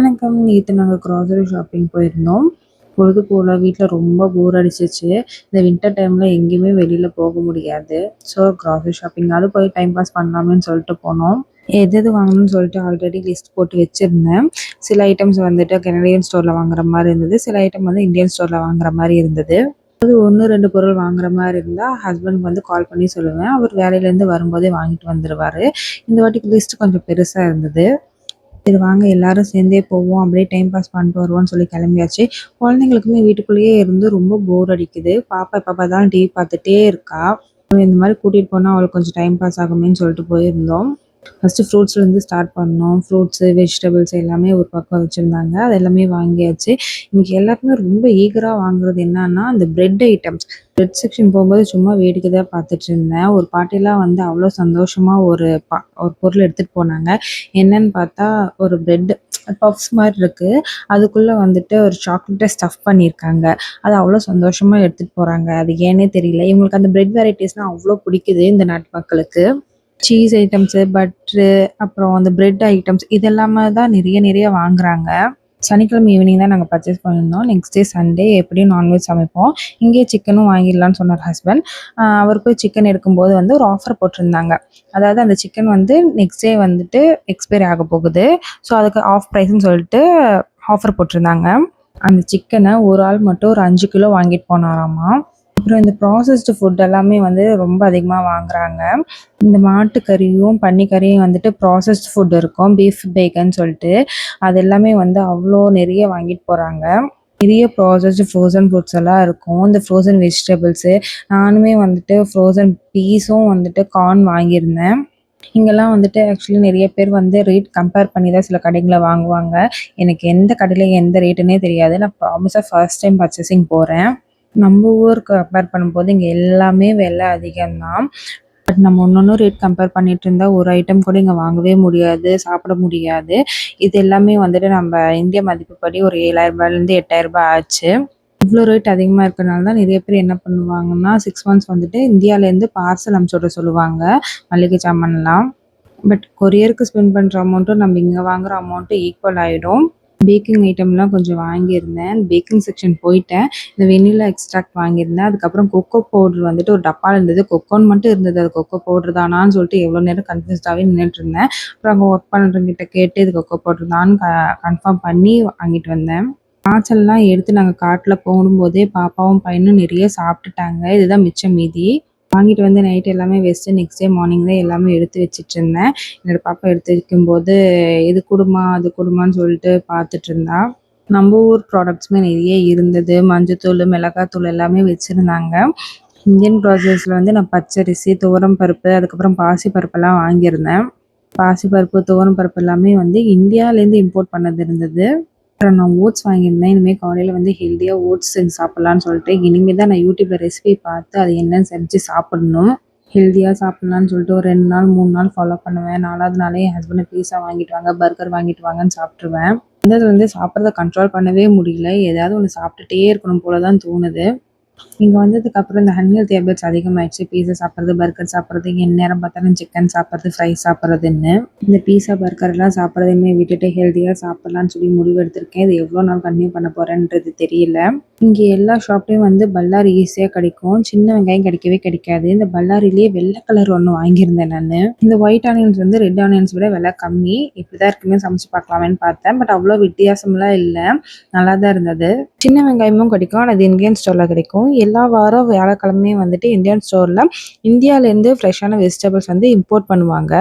வணக்கம். நேற்று நாங்கள் க்ராசரி ஷாப்பிங் போயிருந்தோம். பொழுது போல் வீட்டில் ரொம்ப போர் அடிச்சிச்சு. இந்த வின்டர் டைமில் எங்கேயுமே வெளியில் போக முடியாது. ஸோ க்ராசரி ஷாப்பிங்காவது போய் டைம் பாஸ் பண்ணலாமேன்னு சொல்லிட்டு போனோம். எது எது வாங்கணும்னு சொல்லிட்டு ஆல்ரெடி லிஸ்ட் போட்டு வச்சுருந்தேன். சில ஐட்டம்ஸ் வந்துட்டு கெனடியன் ஸ்டோரில் வாங்குற மாதிரி இருந்தது. சில ஐட்டம் வந்து இந்தியன் ஸ்டோரில் வாங்குற மாதிரி இருந்தது. அது ஒன்று ரெண்டு பொருள் வாங்குற மாதிரி இருந்தால் ஹஸ்பண்டுக்கு வந்து கால் பண்ணி சொல்லுவேன். அவர் வேலையிலேருந்து வரும்போதே வாங்கிட்டு வந்துடுவார் இந்த வாட்டிக்கு லிஸ்ட் கொஞ்சம் பெருசாக இருந்தது. சரி வாங்க எல்லாரும் சேர்ந்தே போவோம். அப்படியே டைம் பாஸ் பண்ணிட்டு வருவோம்னு சொல்லி கிளம்பியாச்சு. குழந்தைங்களுக்குமே வீட்டுக்குள்ளேயே இருந்து ரொம்ப போர் அடிக்குது. பாப்பா இப்போ பார்த்தாலும் டிவி பார்த்துட்டே இருக்கா. இந்த மாதிரி கூட்டிகிட்டு போனால் அவளுக்கு கொஞ்சம் டைம் பாஸ் ஆகுமேன்னு சொல்லிட்டு போயிருந்தோம். ஃபஸ்ட்டு ஃப்ரூட்ஸ்லேருந்து ஸ்டார்ட் பண்ணோம். ஃப்ரூட்ஸு வெஜிடபிள்ஸ் எல்லாமே ஒரு பக்கம் வச்சுருந்தாங்க. அது எல்லாமே வாங்கியாச்சு. இங்கே எல்லாருமே ரொம்ப ஈகராக வாங்குறது என்னன்னா அந்த பிரெட் ஐட்டம்ஸ் பிரெட் செக்ஷன் போகும்போது சும்மா வேடிக்கை தான் பார்த்துட்டு இருந்தேன். ஒரு பாட்டிலாம் வந்து அவ்வளோ சந்தோஷமாக ஒரு பா ஒரு பொருள் எடுத்துகிட்டு போனாங்க. என்னன்னு பார்த்தா ஒரு பிரெட் பஃப்ஸ் மாதிரி இருக்குது அதுக்குள்ளே வந்துட்டு ஒரு சாக்லேட்டை ஸ்டஃப் பண்ணியிருக்காங்க. அது அவ்வளோ சந்தோஷமாக எடுத்துகிட்டு போகிறாங்க அது ஏன்னே தெரியல. இவங்களுக்கு அந்த பிரெட் வெரைட்டிஸ்னால் அவ்வளோ பிடிக்குது இந்த நாட்டு மக்களுக்கு. சீஸ் ஐட்டம்ஸு பட்ரு அப்புறம் அந்த பிரெட் ஐட்டம்ஸ் இதெல்லாமே தான் நிறைய நிறைய வாங்குறாங்க. சனிக்கிழமை ஈவினிங் தான் நாங்கள் பர்ச்சேஸ் பண்ணியிருந்தோம். நெக்ஸ்ட் டே சண்டே எப்படியும் நான்வெஜ் சமைப்போம். இங்கேயே சிக்கனும் வாங்கிடலான்னு சொன்னார் ஹஸ்பண்ட் அவர் போய் சிக்கன் எடுக்கும்போது வந்து ஒரு ஆஃபர் போட்டிருந்தாங்க. அதாவது அந்த சிக்கன் வந்து நெக்ஸ்ட் டே வந்துட்டு எக்ஸ்பைரி ஆக போகுது. ஸோ அதுக்கு ஆஃப் ப்ரைஸ்னு சொல்லிட்டு ஆஃபர் போட்டிருந்தாங்க. அந்த சிக்கனை ஒரு ஆள் மட்டும் ஒரு அஞ்சு கிலோ வாங்கிட்டு போனாராமா? அப்புறம் இந்த ப்ராசஸ்டு ஃபுட் எல்லாமே வந்து ரொம்ப அதிகமாக வாங்குறாங்க. இந்த மாட்டுக்கறியும் பன்னிக்கறியும் வந்துட்டு ப்ராசஸ்ட் ஃபுட் இருக்கும். பீஃப் பேக்கன் சொல்லிட்டு. அது எல்லாமே வந்து அவ்வளோ நிறைய வாங்கிட்டு போகிறாங்க நிறைய ப்ராசஸ்டு ஃப்ரோசன் ஃபுட்ஸ் எல்லாம் இருக்கும். இந்த ஃப்ரோசன் வெஜிடபிள்ஸு நானுமே வந்துட்டு ஃப்ரோசன் பீஸும் வந்துட்டு கார்ன் வாங்கியிருந்தேன். இங்கெல்லாம் வந்துட்டு ஆக்சுவலி நிறைய பேர் வந்து ரேட் கம்பேர் பண்ணி தான் சில கடைகளில் வாங்குவாங்க. எனக்கு எந்த கடையில் எந்த ரேட்டுன்னே தெரியாது. நான் ப்ராமிஸாக ஃபர்ஸ்ட் டைம் பர்ச்சேசிங் போகிறேன் நம்ம ஊருக்கு கம்பேர் பண்ணும்போது இங்கே எல்லாமே விலை அதிகம்தான். பட் நம்ம ஒன்று ரேட் கம்பேர் பண்ணிட்டு இருந்தால் ஒரு ஐட்டம் கூட இங்கே வாங்கவே முடியாது சாப்பிட முடியாது. இது எல்லாமே வந்துட்டு நம்ம இந்திய மதிப்புப்படி ஒரு ஏழாயிரம் ரூபாயிலேருந்து எட்டாயிரம் ரூபாய் ஆச்சு. இவ்வளோ ரேட் அதிகமாக இருக்கிறனால தான் நிறைய பேர் என்ன பண்ணுவாங்கன்னா சிக்ஸ் மந்த்ஸ் வந்துட்டு இந்தியாவிலேருந்து பார்சல் அனுப்பிச்சு விட சொல்லுவாங்க மளிகை சாமான்லாம். பட் கொரியருக்கு ஸ்பெண்ட் பண்ணுற அமௌண்ட்டும் நம்ம இங்கே வாங்குகிற அமௌண்ட்டும் ஈக்குவல் ஆகிடும் பேக்கிங் ஐட்டம்லாம் கொஞ்சம் வாங்கியிருந்தேன். பேக்கிங் செக்ஷன் போயிட்டேன். இந்த வெண்ணிலா எக்ஸ்ட்ராக்ட் வாங்கியிருந்தேன். அதுக்கப்புறம் கொக்கோ பவுடர் வந்துட்டு ஒரு டப்பாவில் இருந்தது. கொக்கோன்னு மட்டும் இருந்தது. அது கொக்கோ பவுடர் தானான்னு சொல்லிட்டு எவ்வளோ நேரம் கன்ஃபியூஸ்டாகவே நின்றுட்டு இருந்தேன். அப்புறம் அங்கே ஒர்க் பண்ணுறவங்கிட்ட கேட்டு இது கொக்கோ பவுடர் தான் கன்ஃபார்ம் பண்ணி வாங்கிட்டு வந்தேன். காய்ச்சல்லாம் எடுத்து நாங்கள் காட்டில் போகும்போதே பாப்பாவும் பையனும் நிறைய சாப்பிட்டுட்டாங்க. இதுதான் மிச்சம் மீதி. வாங்கிட்டு வந்து நைட் எல்லாமே வச்சுட்டு நெக்ஸ்ட் டே மார்னிங் தான் எல்லாமே எடுத்து வச்சுட்டு இருந்தேன் என்னோடய பாப்பா எடுத்து வைக்கும்போது இது கொடுமா அது கொடுமான்னு சொல்லிட்டு பார்த்துட்டு இருந்தா நம்ம ஊர் ப்ராடக்ட்ஸுமே நிறைய இருந்தது. மஞ்சத்தூள் மிளகாத்தூள் எல்லாமே வச்சுருந்தாங்க. இந்தியன் ப்ராசஸில் வந்து நான் பச்சரிசி துவரம் பருப்பு அதுக்கப்புறம் பாசி பருப்பெல்லாம் வாங்கியிருந்தேன். பாசி பருப்பு துவரம் பருப்பு எல்லாமே வந்து இந்தியாவிலேருந்து இம்போர்ட் பண்ணது இருந்தது. அப்புறம் நான் ஓட்ஸ் வாங்கியிருந்தேன். இனிமேல் காலையில் வந்து ஹெல்த்தியாக ஓட்ஸ் செஞ்சு சாப்பிட்லான்னு சொல்லிட்டு இனிமேல் தான் நான் யூடியூப்பில் ரெசிபி பார்த்து அது என்னன்னு செஞ்சு சாப்பிடணும். ஹெல்த்தியாக சாப்பிட்லான்னு சொல்லிட்டு ஒரு ரெண்டு நாள் மூணு நாள் ஃபாலோ பண்ணுவேன். நாலாவது நாளே என் ஹஸ்பண்ட் பீஸா வாங்கிட்டு வாங்க பர்கர் வாங்கிட்டு வாங்கன்னு சாப்பிட்ருவேன் வந்து சாப்பிட்றத கண்ட்ரோல் பண்ணவே முடியல. ஏதாவது ஒன்று சாப்பிட்டுட்டே இருக்கணும் போல தான் தோணுது. இங்கே வந்ததுக்கப்புறம் இந்த அன்ஹெல்தி ஹேபிட்ஸ் அதிகமாகிடுச்சு பீஸா சாப்பிட்றது பர்கர் சாப்பிட்றது நேரம் பார்த்தாலும் சிக்கன் சாப்பிட்றது ஃப்ரை சாப்பிட்றதுன்னு. இந்த பீஸா பர்கர்லாம் சாப்பிட்றதையுமே விட்டுட்டு ஹெல்த்தியாக சாப்பிட்லான்னு சொல்லி முடிவு எடுத்திருக்கேன். இது எவ்வளோ நாள் கன்டினியூ பண்ண போகிறேன்றது தெரியல. இங்கே எல்லா ஷாப்லேயும் வந்து பல்லாரி ஈஸியாக கிடைக்கும். சின்ன வெங்காயம் கிடைக்கவே கிடைக்காது. இந்த பல்லாரிலேயே வெள்ளை கலர் ஒன்று வாங்கியிருந்தேன் நான். இந்த ஒயிட் ஆனியன்ஸ் வந்து ரெட் ஆனியன்ஸ் விட விலை கம்மி. இப்படி தான் இருக்குமே சமைச்சு பார்க்கலாமேன்னு பார்த்தேன். பட் அவ்வளோ வித்தியாசம்லாம் இல்லை. நல்லா தான் இருந்தது. சின்ன வெங்காயமும் கிடைக்கும். ஆனால் அது இந்தியன் ஸ்டோரில் கிடைக்கும். எல்லா வாரம் வியாழக்கிழமையும் வந்துட்டு இந்தியன் ஸ்டோரில் இந்தியாவிலேருந்து ஃப்ரெஷ்ஷான வெஜிடபிள்ஸ் வந்து இம்போர்ட் பண்ணுவாங்க.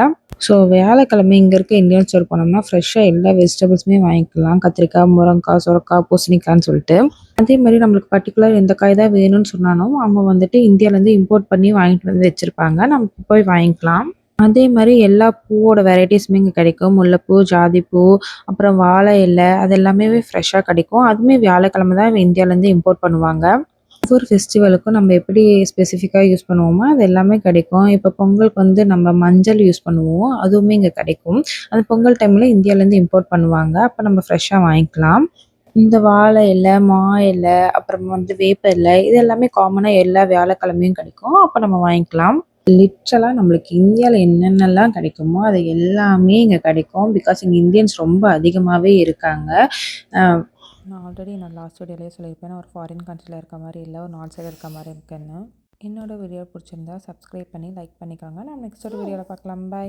ஸோ வியாழக்கிழமை இங்கே இருக்க இந்தியன் ஸ்டோர் போனோம்னா ஃப்ரெஷ்ஷாக எல்லா வெஜிடபிள்ஸுமே வாங்கிக்கலாம். கத்திரிக்காய் முருங்காய் சுரக்காய் பூசணிக்காய்ன்னு சொல்லிட்டு. அதே மாதிரி நம்மளுக்கு பர்டிகுலர் எந்த காய் தான் வேணும்னு சொன்னாலும் அவங்க வந்துட்டு இந்தியாவிலேருந்து இம்போர்ட் பண்ணி வாங்கிட்டு வந்து வச்சுருப்பாங்க. நம்ம போய் வாங்கிக்கலாம். அதே மாதிரி எல்லா பூவோட வெரைட்டிஸுமே இங்கே கிடைக்கும். முல்லைப்பூ ஜாதிப்பூ அப்புறம் வாழை இலை அது எல்லாமே ஃப்ரெஷ்ஷாக கிடைக்கும். அதுவுமே வியாழக்கிழமை தான் இந்தியாவிலேருந்து இம்போர்ட் பண்ணுவாங்க. ஒவ்வொரு ஃபெஸ்டிவலுக்கும் நம்ம எப்படி ஸ்பெசிஃபிக்காக யூஸ் பண்ணுவோமோ அது எல்லாமே கிடைக்கும். இப்போ பொங்கலுக்கு வந்து நம்ம மஞ்சள் யூஸ் பண்ணுவோம். அதுவுமே இங்கே கிடைக்கும். அந்த பொங்கல் டைமில் இந்தியாவிலேருந்து இம்போர்ட் பண்ணுவாங்க. அப்போ நம்ம ஃப்ரெஷ்ஷாக வாங்கிக்கலாம். இந்த வாழை இலை மா இலை அப்புறம் வந்து வேப்ப இலை இது எல்லாமே காமனாக எல்லா வியாழக்கிழமையும் கிடைக்கும். அப்போ நம்ம வாங்கிக்கலாம். லிட்ரலாக நம்மளுக்கு இந்தியாவில் என்னென்னலாம் கிடைக்குமோ அது எல்லாமே இங்கே கிடைக்கும். பிகாஸ் இங்கே இந்தியன்ஸ் ரொம்ப அதிகமாகவே இருக்காங்க. நான் ஆல்ரெடி நான் லாஸ்ட் வீடியோலேயே சொல்லியிருப்பேன் நான் ஒரு ஃபாரின் கண்ட்ரியில் இருக்க மாதிரி இல்லை ஒரு நார்த் சைடு இருக்க மாதிரி இருக்குன்னு. என்னோட வீடியோ பிடிச்சிருந்தா சப்ஸ்கிரைப் பண்ணி லைக் பண்ணிக்கோங்க. நான் நெக்ஸ்ட் ஒரு வீடியோவில் பார்க்கலாம். பை